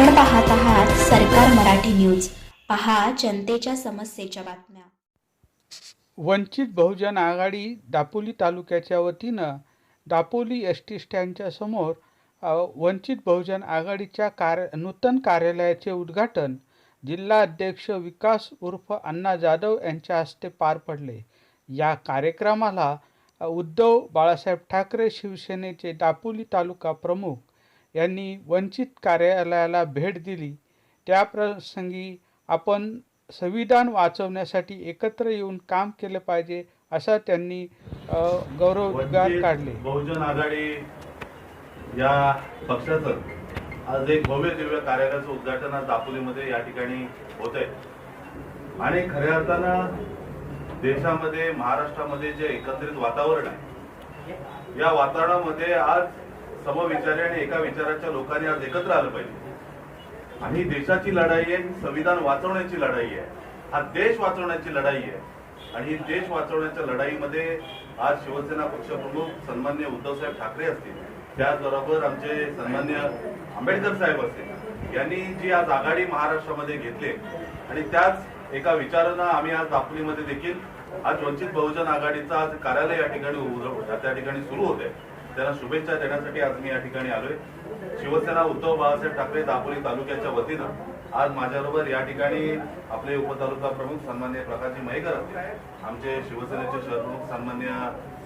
आपण पाहत आहात सरकार मराठी न्यूज. पहा जनतेच्या समस्येच्या बातम्या. वंचित बहुजन आघाडी दापोली तालुक्याच्या वतीनं दापोली एस टी स्टँडच्या समोर वंचित बहुजन आघाडीच्या कार्य नूतन कार्यालयाचे उद्घाटन जिल्हा अध्यक्ष विकास उर्फ अण्णा जाधव यांच्या हस्ते पार पडले. या कार्यक्रमाला उद्धव बाळासाहेब ठाकरे शिवसेनेचे दापोली तालुका प्रमुख यांनी वंचित कार्यालयाला भेट दिली. त्या प्रसंगी आपण संविधान वाचवण्यासाठी एकत्र येऊन काम केले पाहिजे असा त्यांनी गौरवोद्गार काढले. बहुजन आघाडी या पक्षाचं आज एक भव्य दिव्य कार्यालयाचं उद्घाटन आज दापोलीमध्ये या ठिकाणी होत आहे आणि खऱ्या अर्थानं देशामध्ये महाराष्ट्रामध्ये जे एकत्रित वातावरण आहे या वातावरणामध्ये आज समविचारी आणि एका विचाराच्या लोकांनी आज एकत्र आलं पाहिजे. आणि देशाची लढाई आहे ही संविधान वाचवण्याची लढाई आहे हा देश वाचवण्याची लढाई आहे. आणि ही देश वाचवण्याच्या लढाईमध्ये आज शिवसेना पक्षप्रमुख सन्मान्य उद्धवसाहेब ठाकरे असतील त्याचबरोबर आमचे सन्मान्य आंबेडकर साहेब असतील यांनी जी आज आघाडी महाराष्ट्रामध्ये घेतली आणि त्याच एका विचारानं आम्ही आज दापोलीमध्ये देखील आज वंचित बहुजन आघाडीचं आज कार्यालय या ठिकाणी त्या ठिकाणी सुरू होत आहे त्यांना शुभेच्छा देण्यासाठी आज मी या ठिकाणी आलोय. शिवसेना उद्धव बाळासाहेब ठाकरे दापोली तालुक्याच्या वतीनं आज माझ्याबरोबर या ठिकाणी आपले उपतालुका प्रमुख सन्मान्य प्रकाशजी मयेकर असतील. आमचे शिवसेनेचे शहर प्रमुख सन्मान्य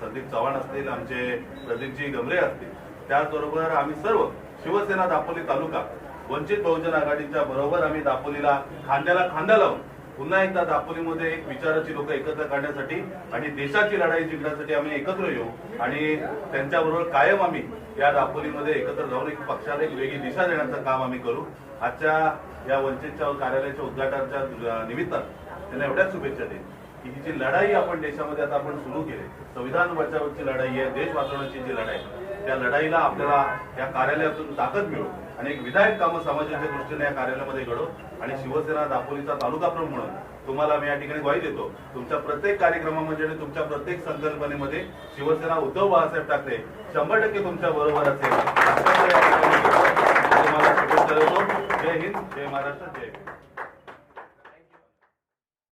संदीप चव्हाण असतील आमचे प्रदीपजी गमरे असतील. त्याचबरोबर आम्ही सर्व शिवसेना दापोली तालुका वंचित बहुजन आघाडीच्या बरोबर आम्ही दापोलीला खांद्याला खांदा लावून पुन्हा एकदा दापोलीमध्ये एक विचाराची लोक एकत्र काढण्यासाठी आणि देशाची लढाई जिंकण्यासाठी आम्ही एकत्र येऊ आणि त्यांच्याबरोबर कायम आम्ही या दापोलीमध्ये एकत्र जाऊन एक पक्षाला एक वेगळी दिशा देण्याचं काम आम्ही करू. आजच्या या वंचितच्या कार्यालयाच्या उद्घाटनाच्या निमित्तानं त्यांना एवढ्याच शुभेच्छा देईन की ही जी लढाई आपण देशामध्ये आता आपण सुरू केली संविधान बचावची लढाई आहे देश वाचवण्याची जी लढाई आहे, त्या लढाईला आपल्याला या कार्यालयातून ताकद मिळो आणि एक विधायक कामं समाजाच्या दृष्टीने या कार्यालयामध्ये घडो आणि शिवसेना दापोलीचा तालुका प्रमुख म्हणून तुम्हाला मी या ठिकाणी ग्वाही देतो. तुमच्या प्रत्येक कार्यक्रमामध्ये आणि तुमच्या प्रत्येक संकल्पनेमध्ये शिवसेना उद्धव बाळासाहेब ठाकरे शंभर टक्के तुमच्या बरोबर असेल. तुम्हाला शुभेच्छा देतो. जय हिंद जय महाराष्ट्र जय